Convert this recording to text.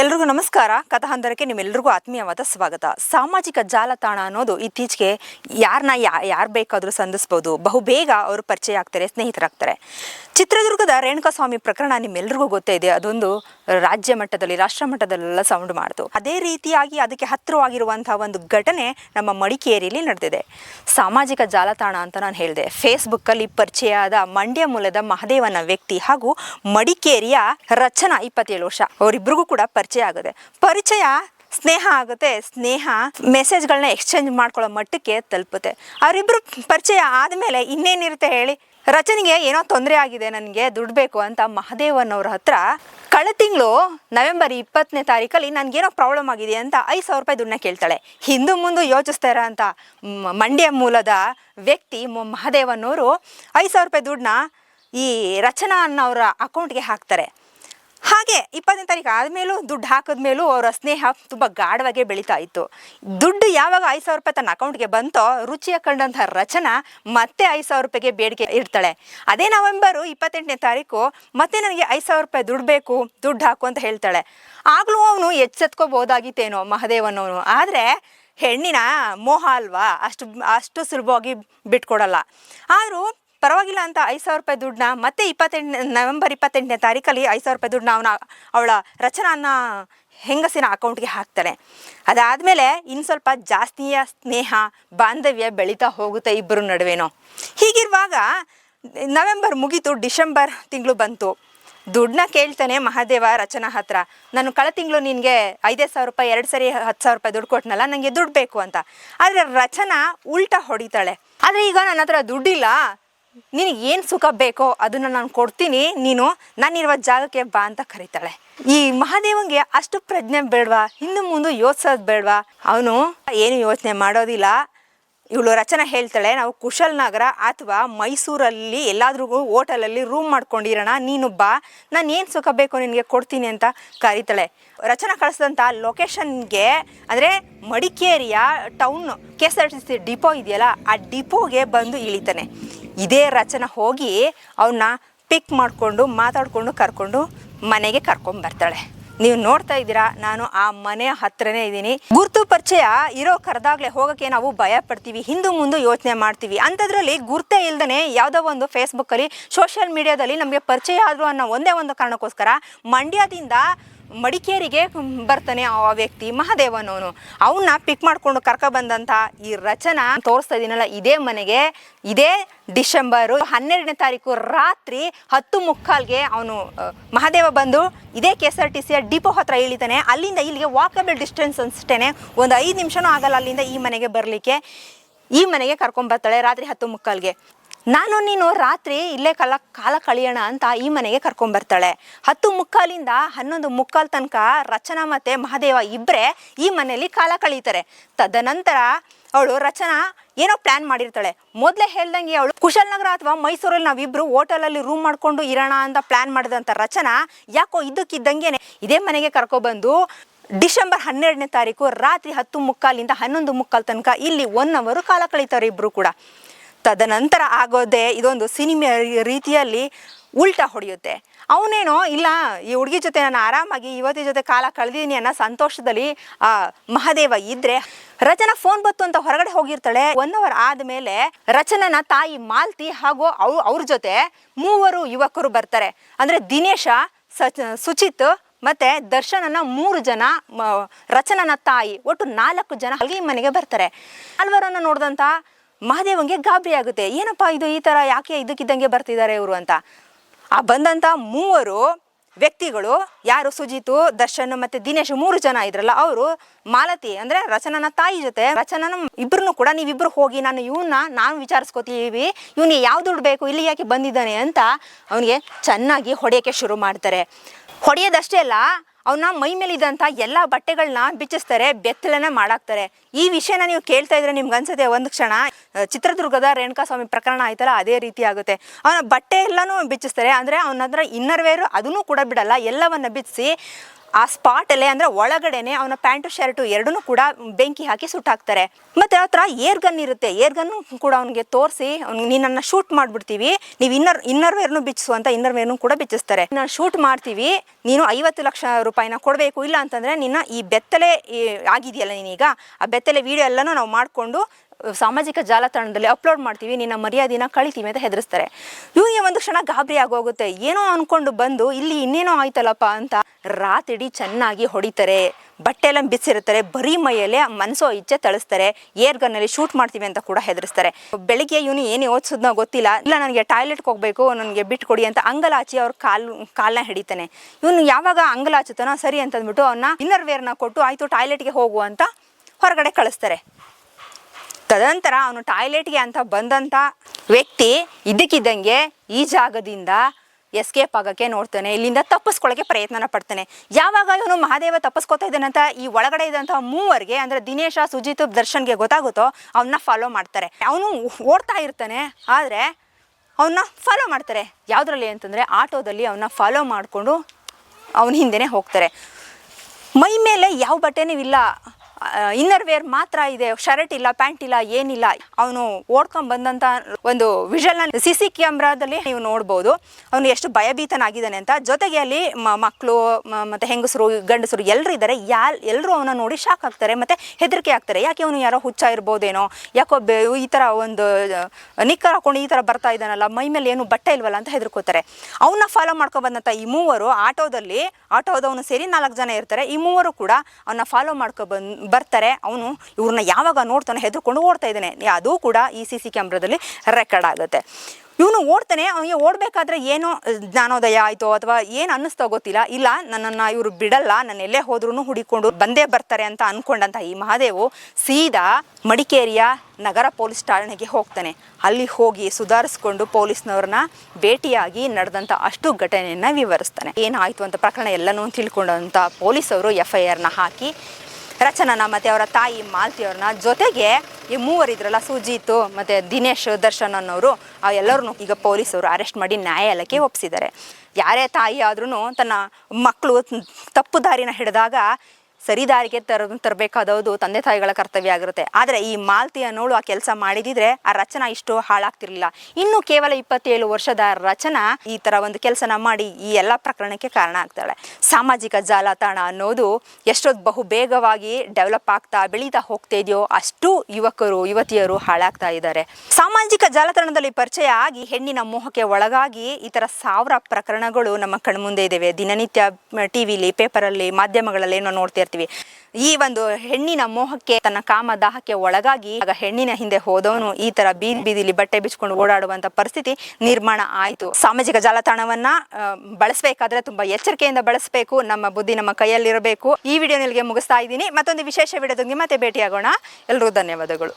ಎಲ್ರಿಗೂ ನಮಸ್ಕಾರ. ಕಥಾಂಧರಕ್ಕೆ ನಿಮ್ಮೆಲ್ಲರಿಗೂ ಆತ್ಮೀಯವಾದ ಸ್ವಾಗತ. ಸಾಮಾಜಿಕ ಜಾಲತಾಣ ಅನ್ನೋದು ಇತ್ತೀಚೆಗೆ ಯಾರನ್ನ ಯಾ, ಯಾರು ಬೇಕಾದರೂ ಸಂಧಿಸ್ಬೋದು. ಬಹು ಬೇಗ ಅವರು ಪರಿಚಯ ಆಗ್ತಾರೆ, ಸ್ನೇಹಿತರಾಗ್ತಾರೆ. ಚಿತ್ರದುರ್ಗದ ರೇಣುಕಾಸ್ವಾಮಿ ಪ್ರಕರಣ ನಿಮ್ಮೆಲ್ರಿಗೂ ಗೊತ್ತೇ ಇದೆ. ಅದೊಂದು ರಾಜ್ಯ ಮಟ್ಟದಲ್ಲಿ, ರಾಷ್ಟ್ರ ಮಟ್ಟದಲ್ಲೆಲ್ಲ ಸೌಂಡ್ ಮಾಡಿತು ಅದೇ ರೀತಿಯಾಗಿ ಅದಕ್ಕೆ ಹತ್ತಿರವಾಗಿರುವಂತಹ ಒಂದು ಘಟನೆ ನಮ್ಮ ಮಡಿಕೇರಿಯಲ್ಲಿ ನಡೆದಿದೆ. ಸಾಮಾಜಿಕ ಜಾಲತಾಣ ಅಂತ ನಾನು ಹೇಳಿದೆ. ಫೇಸ್ಬುಕ್ಕಲ್ಲಿ ಪರಿಚಯ ಆದ ಮಂಡ್ಯ ಮೂಲದ ಮಹದೇವನ ವ್ಯಕ್ತಿ ಹಾಗೂ ಮಡಿಕೇರಿಯ ರಚನಾ ಇಪ್ಪತ್ತೇಳು ವರ್ಷ. ಅವರಿಬ್ಬರಿಗೂ ಕೂಡ ಪರಿಚಯ ಆಗುತ್ತೆ ಪರಿಚಯ, ಸ್ನೇಹ ಆಗುತ್ತೆ. ಸ್ನೇಹ ಮೆಸೇಜ್ಗಳನ್ನ ಎಕ್ಸ್ಚೇಂಜ್ ಮಾಡ್ಕೊಳ್ಳೋ ಮಟ್ಟಕ್ಕೆ ತಲುಪುತ್ತೆ. ಅವರಿಬ್ಬರು ಪರಿಚಯ ಆದಮೇಲೆ ಇನ್ನೇನಿರುತ್ತೆ ಹೇಳಿ? ರಚನೆಗೆ ಏನೋ ತೊಂದರೆ ಆಗಿದೆ, ನನಗೆ ದುಡ್ಡು ಬೇಕು ಅಂತ ಅವ್ರ ಹತ್ರ ಕಳೆದ ತಿಂಗಳು ನವೆಂಬರ್ ಇಪ್ಪತ್ತನೇ ತಾರೀಕಲ್ಲಿ ನನಗೇನೋ ಪ್ರಾಬ್ಲಮ್ ಆಗಿದೆ ಅಂತ ಐದು ಸಾವಿರ ರೂಪಾಯಿ ದುಡ್ಡನ್ನ ಕೇಳ್ತಾಳೆ. ಹಿಂದೂ ಮುಂದೆ ಯೋಚಿಸ್ತಾ ಇರೋ ಅಂತ ಮಂಡ್ಯ ಮೂಲದ ವ್ಯಕ್ತಿ ಮಹದೇವನ್ ಮಹದೇವನವರು ಐದು ಸಾವಿರ ರೂಪಾಯಿ ದುಡ್ಡನ್ನ ಈ ರಚನಾ ಅನ್ನೋರ ಅಕೌಂಟ್ಗೆ ಹಾಕ್ತಾರೆ. ಹಾಗೆ ಇಪ್ಪತ್ತನೇ ತಾರೀಕು ಆದಮೇಲೂ ದುಡ್ಡು ಹಾಕಿದ್ಮೇಲೂ ಅವರ ಸ್ನೇಹ ತುಂಬ ಗಾಢವಾಗೇ ಬೆಳೀತಾ ಇತ್ತು. ದುಡ್ಡು ಯಾವಾಗ ಐದು ಸಾವಿರ ರೂಪಾಯಿ ತನ್ನ ಅಕೌಂಟ್ಗೆ ಬಂತೋ ರುಚಿಯ ಕಂಡಂತಹ ರಚನಾ ಮತ್ತೆ ಐದು ಸಾವಿರ ರೂಪಾಯಿಗೆ ಬೇಡಿಕೆ ಇರ್ತಾಳೆ ಅದೇ ನವೆಂಬರು ಇಪ್ಪತ್ತೆಂಟನೇ ತಾರೀಕು ಮತ್ತೆ ನನಗೆ ಐದು ಸಾವಿರ ರೂಪಾಯಿ ದುಡ್ಡು ಬೇಕು, ದುಡ್ಡು ಹಾಕು ಅಂತ ಹೇಳ್ತಾಳೆ. ಆಗಲೂ ಅವನು ಎಚ್ಚೆತ್ಕೋಬೋದಾಗಿತ್ತೇನೋ ಮಹದೇವನವನು. ಆದರೆ ಹೆಣ್ಣಿನ ಮೋಹ ಅಲ್ವಾ? ಅಷ್ಟು ಅಷ್ಟು ಸುಲಭವಾಗಿ ಬಿಟ್ಕೊಡಲ್ಲ. ಆದರೂ ಪರವಾಗಿಲ್ಲ ಅಂತ ಐದು ಸಾವಿರ ರೂಪಾಯಿ ದುಡ್ಡನ್ನ ಮತ್ತೆ ಇಪ್ಪತ್ತೆಂಟನೇ, ನವೆಂಬರ್ ಇಪ್ಪತ್ತೆಂಟನೇ ತಾರೀಕಲ್ಲಿ ಐದು ಸಾವಿರ ರೂಪಾಯಿ ದುಡ್ಡನ್ನ ಅವನ, ಅವಳ ರಚನಾನ ಹೆಂಗಸಿನ ಅಕೌಂಟ್ಗೆ ಹಾಕ್ತಾನೆ. ಅದಾದಮೇಲೆ ಇನ್ನು ಸ್ವಲ್ಪ ಜಾಸ್ತಿಯ ಸ್ನೇಹ, ಬಾಂಧವ್ಯ ಬೆಳೀತಾ ಹೋಗುತ್ತೆ ಇಬ್ಬರ ನಡುವೆನೋ. ಹೀಗಿರುವಾಗ ನವೆಂಬರ್ ಮುಗೀತು, ಡಿಸೆಂಬರ್ ತಿಂಗಳು ಬಂತು. ದುಡ್ಡನ್ನ ಕೇಳ್ತಾನೆ ಮಹಾದೇವ ರಚನಾ ಹತ್ರ, ನಾನು ಕಳೆ ತಿಂಗಳು ನಿನಗೆ ಐದೇ ಸಾವಿರ ರೂಪಾಯಿ, ಎರಡು ಸರಿ ಹತ್ತು ಸಾವಿರ ರೂಪಾಯಿ ದುಡ್ಡು ಕೊಟ್ಟನಲ್ಲ ನನಗೆ ದುಡ್ಡು ಬೇಕು ಅಂತ. ಆದರೆ ರಚನಾ ಉಲ್ಟಾ ಹೊಡಿತಾಳೆ. ಆದರೆ ಈಗ ನನ್ನ ಹತ್ರ ದುಡ್ಡಿಲ್ಲ ನಿನಗೆ ಏನು ಸುಖ ಬೇಕೋ ಅದನ್ನು ನಾನು ಕೊಡ್ತೀನಿ, ನೀನು ನಾನಿರುವ ಜಾಗಕ್ಕೆ ಬಾ ಅಂತ ಕರೀತಾಳೆ. ಈ ಮಹಾದೇವಂಗೆ ಅಷ್ಟು ಪ್ರಜ್ಞೆ ಬೇಡವಾ? ಹಿಂದೆ ಮುಂದೆ ಯೋಚಿಸೋದು ಬೇಡ್ವಾ? ಅವನು ಏನು ಯೋಚನೆ ಮಾಡೋದಿಲ್ಲ. ಇವಳು ರಚನೆ ಹೇಳ್ತಾಳೆ, ನಾವು ಕುಶಲ್ನಗರ ಅಥವಾ ಮೈಸೂರಲ್ಲಿ ಎಲ್ಲಾದ್ರೂ ಹೋಟೆಲಲ್ಲಿ ರೂಮ್ ಮಾಡ್ಕೊಂಡಿರೋಣ, ನೀನು ಬಾ. ನಾನು ಏನು ಸುಖ ಬೇಕೋ ನಿನಗೆ ಕೊಡ್ತೀನಿ ಅಂತ ಕರೀತಾಳೆ. ರಚನಾ ಕಳಿಸಿದಂಥ ಲೊಕೇಶನ್ಗೆ ಅಂದರೆ ಮಡಿಕೇರಿಯ town K S R T C depot ಇದೆಯಲ್ಲ, ಆ ಡಿಪೋಗೆ ಬಂದು ಇಳಿತಾನೆ. ಇದೇ ರಚನ ಹೋಗಿ ಅವನ್ನ ಪಿಕ್ ಮಾಡಿಕೊಂಡು, ಮಾತಾಡಿಕೊಂಡು, ಕರ್ಕೊಂಡು ಮನೆಗೆ ಕರ್ಕೊಂಬರ್ತಾಳೆ ನೀವು ನೋಡ್ತಾ ಇದ್ದೀರಾ, ನಾನು ಆ ಮನೆ ಹತ್ರನೇ ಇದ್ದೀನಿ. ಗುರುತು ಪರಿಚಯ ಇರೋ ಕರೆದಾಗ್ಲೇ ಹೋಗೋಕ್ಕೆ ನಾವು ಭಯ ಪಡ್ತೀವಿ ಹಿಂದೂ ಮುಂದೆ ಯೋಚನೆ ಮಾಡ್ತೀವಿ. ಅಂಥದ್ರಲ್ಲಿ ಗುರ್ತೇ ಇಲ್ದೇ ಯಾವುದೋ ಒಂದು ಫೇಸ್ಬುಕ್ಕಲ್ಲಿ ಸೋಷಿಯಲ್ ಮೀಡಿಯಾದಲ್ಲಿ ನಮಗೆ ಪರಿಚಯ ಆದರು ಅನ್ನೋ ಒಂದೇ ಒಂದು ಕಾರಣಕ್ಕೋಸ್ಕರ ಮಂಡ್ಯದಿಂದ ಮಡಿಕೇರಿಗೆ ಬರ್ತಾನೆ ಆ ವ್ಯಕ್ತಿ ಮಹಾದೇವನವನು. ಅವನ್ನ ಪಿಕ್ ಮಾಡ್ಕೊಂಡು ಕರ್ಕ ಬಂದಂತ ಈ ರಚನಾ ತೋರಿಸ್ತಾ ಇದೀನಲ್ಲ, ಇದೇ ಮನೆಗೆ, ಇದೇ ಡಿಸೆಂಬರು ಹನ್ನೆರಡನೇ ತಾರೀಕು ರಾತ್ರಿ ಹತ್ತು ಮುಕ್ಕಾಲ್ಗೆ ಅವನು ಮಹಾದೇವ ಬಂದು ಇದೇ ಕೆ ಎಸ್ ಆರ್ ಟಿ ಸಿಯ ಡಿಪೋ ಹತ್ರ ಇಳಿತಾನೆ. ಅಲ್ಲಿಂದ ಇಲ್ಲಿಗೆ ವಾಕಬಲ್ ಡಿಸ್ಟೆನ್ಸ್ ಅನ್ಸ್ತೇನೆ. ಒಂದು ಐದು ನಿಮಿಷನೂ ಆಗಲ್ಲ ಅಲ್ಲಿಂದ ಈ ಮನೆಗೆ ಬರಲಿಕ್ಕೆ. ಈ ಮನೆಗೆ ಕರ್ಕೊಂಬರ್ತಾಳೆ ರಾತ್ರಿ ಹತ್ತು ಮುಕ್ಕಾಲ್ಗೆ. ನಾನು ನೀನು ರಾತ್ರಿ ಇಲ್ಲೇ ಕಾಲ ಕಾಲ ಕಳೆಯೋಣ ಅಂತ ಈ ಮನೆಗೆ ಕರ್ಕೊಂಡ್ಬರ್ತಾಳೆ ಹತ್ತು ಮುಕ್ಕಾಲಿಂದ ಹನ್ನೊಂದು ಮುಕ್ಕಾಲ್ ತನಕ ರಚನಾ ಮತ್ತು ಮಹಾದೇವ ಇಬ್ಬರೇ ಈ ಮನೆಯಲ್ಲಿ ಕಾಲ ಕಳೀತಾರೆ. ತದನಂತರ ಅವಳು ರಚನಾ ಏನೋ ಪ್ಲ್ಯಾನ್ ಮಾಡಿರ್ತಾಳೆ. ಮೊದಲೇ ಹೇಳ್ದಂಗೆ ಅವಳು ಕುಶಲ್ನಗರ ಅಥವಾ ಮೈಸೂರಲ್ಲಿ ನಾವಿಬ್ರು ಹೋಟೆಲಲ್ಲಿ ರೂಮ್ ಮಾಡ್ಕೊಂಡು ಇರೋಣ ಅಂತ ಪ್ಲ್ಯಾನ್ ಮಾಡಿದಂಥ ರಚನಾ ಯಾಕೋ ಇದ್ದಕ್ಕಿದ್ದಂಗೆ ಇದೇ ಮನೆಗೆ ಕರ್ಕೊಬಂದು ಡಿಸೆಂಬರ್ ಹನ್ನೆರಡನೇ ತಾರೀಕು ರಾತ್ರಿ ಹತ್ತು ಮುಕ್ಕಾಲಿಂದ ಹನ್ನೊಂದು ಮುಕ್ಕಾಲ್ ತನಕ ಇಲ್ಲಿ ಒನ್ ಅವರು ಕಾಲ ಕಳೀತಾರೆ ಇಬ್ಬರು ಕೂಡ. ತದನಂತರ ಆಗೋದೇ ಇದೊಂದು ಸಿನಿಮಾ ರೀತಿಯಲ್ಲಿ ಉಲ್ಟಾ ಹೊಡೆಯುತ್ತೆ. ಅವನೇನೋ, ಇಲ್ಲ, ಈ ಹುಡುಗಿ ಜೊತೆ ನಾನು ಆರಾಮಾಗಿ ಯುವತಿ ಜೊತೆ ಕಾಲ ಕಳೆದೀನಿ ಅನ್ನೋ ಸಂತೋಷದಲ್ಲಿ, ಆ, ಮಹಾದೇವ ಇದ್ರೆ ರಚನಾ ಫೋನ್ ಬತ್ತು ಅಂತ ಹೊರಗಡೆ ಹೋಗಿರ್ತಾಳೆ. ಒನ್ ಅವರ್ ಆದಮೇಲೆ ರಚನನ ತಾಯಿ ಮಾಲ್ತಿ ಹಾಗೂ ಅವ್, ಅವ್ರ ಜೊತೆ ಮೂವರು ಯುವಕರು ಬರ್ತಾರೆ. ಅಂದ್ರೆ ದಿನೇಶ, ಸಚ್, ಸುಚಿತ್ ಮತ್ತೆ ದರ್ಶನನ ಮೂರು ಜನ ರಚನನ ತಾಯಿ. ಒಟ್ಟು ನಾಲ್ಕು ಜನ ಅಲ್ಲಿಗೆ ಮನೆಗೆ ಬರ್ತಾರೆ. ಅಲ್ವರನ್ನ ನೋಡಿದಂಥ ಮಹಾದೇವಂಗೆ ಗಾಬರಿ ಆಗುತ್ತೆ. ಏನಪ್ಪ ಇದು ಈ ಥರ ಯಾಕೆ ಇದಕ್ಕಿದ್ದಂಗೆ ಬರ್ತಿದ್ದಾರೆ ಇವರು ಅಂತ. ಆ ಬಂದಂಥ ಮೂವರು ವ್ಯಕ್ತಿಗಳು ಯಾರು ಸುಜಿತು, ದರ್ಶನ್ ಮತ್ತೆ ದಿನೇಶ್ ಮೂರು ಜನ ಇದ್ರಲ್ಲ, ಅವರು ಮಾಲತಿ ಅಂದ್ರೆ ರಚನನ ತಾಯಿ ಜೊತೆ. ರಚನನ ಇಬ್ರು ಕೂಡ ನೀವಿಬ್ರು ಹೋಗಿ ನಾನು ಇವನ್ನ ನಾನು ವಿಚಾರಿಸ್ಕೋತೀವಿ, ಇವನಿಗೆ ಯಾವ ದುಡ್ಡು ಬೇಕು, ಇಲ್ಲಿ ಯಾಕೆ ಬಂದಿದ್ದಾನೆ ಅಂತ ಅವನಿಗೆ ಚೆನ್ನಾಗಿ ಹೊಡೆಯೋಕ್ಕೆ ಶುರು ಮಾಡ್ತಾರೆ. ಹೊಡೆಯೋದಷ್ಟೇ ಅಲ್ಲ ಅವನ್ನ ಮೈ ಮೇಲಿದ್ದಂಥ ಎಲ್ಲ ಬಟ್ಟೆಗಳನ್ನ ಬಿಚ್ಚಿಸ್ತಾರೆ, ಬೆತ್ತಲನ ಮಾಡಾಕ್ತಾರೆ. ಈ ವಿಷಯನ ನೀವು ಕೇಳ್ತಾ ಇದ್ರೆ ನಿಮ್ಗೆ ಅನ್ಸುತ್ತೆ, ಒಂದು ಕ್ಷಣ ಚಿತ್ರದುರ್ಗದ ರೇಣುಕಾ ಸ್ವಾಮಿ ಪ್ರಕರಣ ಆಯ್ತಲ್ಲ, ಅದೇ ರೀತಿ ಆಗುತ್ತೆ. ಅವನ ಬಟ್ಟೆ ಎಲ್ಲನೂ ಬಿಚ್ಚಿಸ್ತಾರೆ, ಅಂದರೆ ಅವನ ಹತ್ರ ಇನ್ನರ್ ವೇರ್ ಅದನ್ನೂ ಕೂಡ ಬಿಡಲ್ಲ, ಎಲ್ಲವನ್ನ ಬಿಚ್ಚಿಸಿ ಆ ಸ್ಪಾಟಲ್ಲೇ ಅಂದರೆ ಒಳಗಡೆನೆ ಅವನ ಪ್ಯಾಂಟು ಶರ್ಟು ಎರಡನ್ನೂ ಕೂಡ ಬೆಂಕಿ ಹಾಕಿ ಸುಟ್ಟಾಕ್ತಾರೆ ಮತ್ತು ಆ ಥರ ಏರ್ ಗನ್ ಇರುತ್ತೆ. ಏರ್ ಗನ್ನು ಕೂಡ ಅವನಿಗೆ ತೋರಿಸಿ ನಿನ್ನನ್ನು ಶೂಟ್ ಮಾಡಿಬಿಡ್ತೀವಿ. ನೀವು ಇನ್ನರ್ ಇನ್ನರ್ ವೇರ್ನು ಬಿಚ್ಚಿಸು ಅಂತ ಇನ್ನರ್ ವೇರ್ನು ಕೂಡ ಬಿಚ್ಚಿಸ್ತಾರೆ. ನಾನು ಶೂಟ್ ಮಾಡ್ತೀವಿ. ನೀನು ಐವತ್ತು ಲಕ್ಷ ರೂಪಾಯಿನ ಕೊಡಬೇಕು ಇಲ್ಲ ಅಂತಂದರೆ ನಿನ್ನ ಈ ಬೆತ್ತಲೆ ಆಗಿದೆಯಲ್ಲ ನೀನೀಗ. ಆ ಬೆತ್ತಲೆ ವಿಡಿಯೋ ಎಲ್ಲನೂ ನಾವು ಮಾಡಿಕೊಂಡು ಸಾಮಾಜಿಕ ಜಾಲತಾಣದಲ್ಲಿ ಅಪ್ಲೋಡ್ ಮಾಡ್ತೀವಿ, ನಿನ್ನ ಮರ್ಯಾದಿನ ಕಳಿತೀವಿ ಅಂತ ಹೆದರಿಸ್ತಾರೆ. ಇವನಿಗೆ ಒಂದು ಕ್ಷಣ ಗಾಬರಿ ಆಗೋಗುತ್ತೆ. ಏನೋ ಅನ್ಕೊಂಡು ಬಂದು, ಇಲ್ಲಿ ಇನ್ನೇನೋ ಆಯ್ತಲ್ಲಪ್ಪ ಅಂತ ರಾತಿಡೀ ಚೆನ್ನಾಗಿ ಹೊಡಿತಾರೆ. ಬಟ್ಟೆ ಎಲ್ಲ ಬಿಸಿರುತ್ತಾರೆ ಬರೀ ಮೈಯಲ್ಲೇ ಮನಸ್ಸೋ ಇಚ್ಛೆ ತಳಿಸ್ತಾರೆ. ಏರ್ ಗನ್ನಲ್ಲಿ ಶೂಟ್ ಮಾಡ್ತೀವಿ ಅಂತ ಕೂಡ ಹೆದರಿಸ್ತಾರೆ. ಬೆಳಿಗ್ಗೆ ಇವನು ಏನು ಓದಿಸೋದ್ನೋ ಗೊತ್ತಿಲ್ಲ. ಇಲ್ಲ, ನನಗೆ ಟಾಯ್ಲೆಟ್ಗೆ ಹೋಗಬೇಕು, ನನಗೆ ಬಿಟ್ಕೊಡಿ ಅಂತ ಅಂಗಲಾಚಿ ಅವ್ರ ಕಾಲು ಕಾಲನ್ನ ಹಿಡಿತಾನೆ. ಇವನು ಯಾವಾಗ ಅಂಗಲಾಚುತ್ತಾನೋ ಸರಿ ಅಂತಂದ್ಬಿಟ್ಟು ಅವನ್ನ ಇನ್ನರ್ ವೇರ್ನ ಕೊಟ್ಟು, ಆಯಿತು ಟಾಯ್ಲೆಟ್ಗೆ ಹೋಗು ಅಂತ ಹೊರಗಡೆ ಕಳಿಸ್ತಾರೆ. ತದನಂತರ ಅವನು ಟಾಯ್ಲೆಟ್ಗೆ ಅಂತ ಬಂದಂಥ ವ್ಯಕ್ತಿ ಇದ್ದಕ್ಕಿದ್ದಂಗೆ ಈ ಜಾಗದಿಂದ ಎಸ್ಕೇಪ್ ಆಗೋಕ್ಕೆ ನೋಡ್ತಾನೆ. ಇಲ್ಲಿಂದ ತಪ್ಪಿಸ್ಕೊಳ್ಳೋಕೆ ಪ್ರಯತ್ನನ ಪಡ್ತಾನೆ. ಯಾವಾಗ ಇವನು ಮಹಾದೇವ ತಪ್ಪಿಸ್ಕೊತಾ ಇದ್ದಾನಂತ ಈ ಒಳಗಡೆ ಇದ್ದಂಥ ಮೂವರಿಗೆ, ಅಂದರೆ ದಿನೇಶ, ಸುಜಿತ್ ದರ್ಶನ್ಗೆ ಗೊತ್ತಾಗುತ್ತೋ ಅವನ್ನ ಫಾಲೋ ಮಾಡ್ತಾರೆ. ಅವನು ಓಡ್ತಾ ಇರ್ತಾನೆ, ಆದರೆ ಅವನ್ನ ಫಾಲೋ ಮಾಡ್ತಾರೆ. ಯಾವುದ್ರಲ್ಲಿ ಅಂತಂದರೆ ಆಟೋದಲ್ಲಿ ಅವನ್ನ ಫಾಲೋ ಮಾಡಿಕೊಂಡು ಅವನ ಹಿಂದೆನೇ ಹೋಗ್ತಾರೆ. ಮೈ ಮೇಲೆ ಯಾವ ಬಟ್ಟೆನೂ ಇಲ್ಲ. ಇನ್ನರ್ ವೇರ್ ಮಾತ್ರ ಇದೆ. ಶರ್ಟ್ ಇಲ್ಲ ಪ್ಯಾಂಟ್ ಇಲ್ಲ, ಏನಿಲ್ಲ. ಅವನು ಓಡ್ಕೊಂಡ್ ಬಂದಂತ ಒಂದು ವಿಷಲ್ ಸಿ ಸಿ ಕ್ಯಾಮ್ರಾದಲ್ಲಿ ನೀವು ನೋಡ್ಬೋದು. ಅವನು ಎಷ್ಟು ಭಯಭೀತನಾಗಿದ್ದಾನೆ ಅಂತ. ಜೊತೆಗೆ ಅಲ್ಲಿ ಮಕ್ಕಳು ಮತ್ತೆ ಹೆಂಗಸರು, ಗಂಡಸರು ಎಲ್ಲರೂ ಇದ್ದಾರೆ. ಯಾ ಎಲ್ಲರೂ ಅವನ ನೋಡಿ ಶಾಕ್ ಆಗ್ತಾರೆ, ಮತ್ತೆ ಹೆದರಿಕೆ ಆಗ್ತಾರೆ. ಯಾಕೆ ಅವನು ಯಾರೋ ಹುಚ್ಚ ಇರ್ಬೋದೇನೋ? ಯಾಕೋ ಈ ಥರ ಒಂದು ನಿಕ್ಕರ್ ಹಾಕೊಂಡು ಈ ಥರ ಬರ್ತಾ ಇದ್ದಾನಲ್ಲ, ಮೈ ಮೇಲೆ ಏನು ಬಟ್ಟೆ ಇಲ್ವಲ್ಲ ಅಂತ ಹೆದರ್ಕೋತಾರೆ. ಅವನ್ನ ಫಾಲೋ ಮಾಡ್ಕೊ ಬಂದಂಥ ಈ ಮೂವರು ಆಟೋದಲ್ಲಿ, ಆಟೋದವನು ಸೇರಿ ನಾಲ್ಕು ಜನ ಇರ್ತಾರೆ. ಈ ಮೂವರು ಕೂಡ ಅವನ್ನ ಫಾಲೋ ಮಾಡ್ಕೊ ಬರ್ತಾರೆ, ಅವನು ಇವ್ರನ್ನ ಯಾವಾಗ ನೋಡ್ತಾನೆ ಹೆದರ್ಕೊಂಡು ಓಡ್ತಾ ಇದ್ದಾನೆ. ಅದು ಕೂಡ ಈ ಸಿ ಸಿ ಕ್ಯಾಮ್ರಾದಲ್ಲಿ ರೆಕಾರ್ಡ್ ಆಗುತ್ತೆ. ಇವನು ಓಡ್ತಾನೆ, ಅವನಿಗೆ ಓಡಬೇಕಾದ್ರೆ ಏನೋ ಜ್ಞಾನೋದಯ ಆಯಿತು ಅಥವಾ ಏನು ಅನ್ನಿಸ್ತೋ ಗೊತ್ತಿಲ್ಲ. ಇಲ್ಲ, ನನ್ನನ್ನು ಇವರು ಬಿಡಲ್ಲ ನನ್ನ ಎಲ್ಲೇ ಹೋದ್ರೂ ಹುಡಿಕೊಂಡು ಬಂದೇ ಬರ್ತಾರೆ ಅಂತ ಅಂದ್ಕೊಂಡಂಥ ಈ ಮಹಾದೇವು ಸೀದಾ ಮಡಿಕೇರಿಯ ನಗರ ಪೊಲೀಸ್ ಠಾಣೆಗೆ ಹೋಗ್ತಾನೆ. ಅಲ್ಲಿ ಹೋಗಿ ಸುಧಾರಿಸ್ಕೊಂಡು ಪೊಲೀಸ್ನವ್ರನ್ನ ಭೇಟಿಯಾಗಿ ನಡೆದಂಥ ಅಷ್ಟು ಘಟನೆಯನ್ನು ವಿವರಿಸ್ತಾನೆ. ಏನಾಯಿತು ಅಂತ ಪ್ರಕರಣ ಎಲ್ಲನೂ ತಿಳ್ಕೊಂಡಂಥ ಪೊಲೀಸವರು ಎಫ್ ಐ ಆರ್ನ ಹಾಕಿ ರಚನನ ಮತ್ತು ಅವರ ತಾಯಿ ಮಾಲ್ತಿಯವ್ರನ್ನ ಜೊತೆಗೆ ಈ ಮೂವರಿದ್ರಲ್ಲ ಸುಜೀತು ಮತ್ತು ದಿನೇಶ್ ದರ್ಶನ್ ಅನ್ನೋರು, ಆ ಎಲ್ಲರನ್ನೂ ಈಗ ಪೊಲೀಸರು ಅರೆಸ್ಟ್ ಮಾಡಿ ನ್ಯಾಯಾಲಯಕ್ಕೆ ಒಪ್ಪಿಸಿದ್ದಾರೆ ಯಾರೇ ತಾಯಿ ಆದ್ರೂ ತನ್ನ ಮಕ್ಕಳು ತಪ್ಪು ದಾರಿನ ಹಿಡಿದಾಗ ಸರಿ ದಾರಿಗೆ ತರ ತರಬೇಕಾದವುದು ತಂದೆ ತಾಯಿಗಳ ಕರ್ತವ್ಯ ಆಗಿರುತ್ತೆ. ಆದರೆ ಈ ಮಾಲ್ತಿ ಅನ್ನೋಳು ಆ ಕೆಲಸ ಮಾಡಿದಿದ್ರೆ ಆ ರಚನಾ ಇಷ್ಟು ಹಾಳಾಗ್ತಿರ್ಲಿಲ್ಲ. ಇನ್ನು ಕೇವಲ ಇಪ್ಪತ್ತೇಳು ವರ್ಷದ ರಚನಾ ಈ ತರ ಒಂದು ಕೆಲಸನ ಮಾಡಿ ಈ ಎಲ್ಲ ಪ್ರಕರಣಕ್ಕೆ ಕಾರಣ ಆಗ್ತಾಳೆ. ಸಾಮಾಜಿಕ ಜಾಲತಾಣ ಅನ್ನೋದು ಎಷ್ಟೊತ್ತು ಬಹು ಬೇಗವಾಗಿ ಡೆವಲಪ್ ಆಗ್ತಾ ಬೆಳೀತಾ ಹೋಗ್ತಾ ಇದೆಯೋ ಅಷ್ಟು ಯುವಕರು, ಯುವತಿಯರು ಹಾಳಾಗ್ತಾ ಇದ್ದಾರೆ. ಸಾಮಾಜಿಕ ಜಾಲತಾಣದಲ್ಲಿ ಪರಿಚಯ ಆಗಿ ಹೆಣ್ಣಿನ ಮೋಹಕ್ಕೆ ಒಳಗಾಗಿ ಈ ಥರ ಸಾವಿರ ಪ್ರಕರಣಗಳು ನಮ್ಮ ಕಣ್ಮುಂದೆ ಇದ್ದಾವೆ ದಿನನಿತ್ಯ ಟಿವಿಲಿ, ಪೇಪರಲ್ಲಿ ಮಾಧ್ಯಮಗಳಲ್ಲಿ ಏನೋ ನೋಡ್ತಾ ಇರ್ತೀವಿ ಈ ಒಂದು ಹೆಣ್ಣಿನ ಮೋಹಕ್ಕೆ, ತನ್ನ ಕಾಮ ದಾಹಕ್ಕೆ ಒಳಗಾಗಿ ಆಗ ಹೆಣ್ಣಿನ ಹಿಂದೆ ಹೋದವನು ಈ ತರ ಬೀದಿ ಬೀದಿಲಿ ಬಟ್ಟೆ ಬಿಚ್ಕೊಂಡು ಓಡಾಡುವಂತ ಪರಿಸ್ಥಿತಿ ನಿರ್ಮಾಣ ಆಯಿತು. ಸಾಮಾಜಿಕ ಜಾಲತಾಣವನ್ನ ಬಳಸಬೇಕಾದ್ರೆ ತುಂಬಾ ಎಚ್ಚರಿಕೆಯಿಂದ ಬಳಸಬೇಕು, ನಮ್ಮ ಬುದ್ಧಿ ನಮ್ಮ ಕೈಯಲ್ಲಿರಬೇಕು. ಈ ವಿಡಿಯೋ ನಿಮಗೆ ಮುಗಿಸ್ತಾ ಇದ್ದೀನಿ. ಮತ್ತೊಂದು ವಿಶೇಷ ವಿಡಿಯೋದೊಂದಿಗೆ ಮತ್ತೆ ಭೇಟಿಯಾಗೋಣ. ಎಲ್ಲರೂ ಧನ್ಯವಾದಗಳು.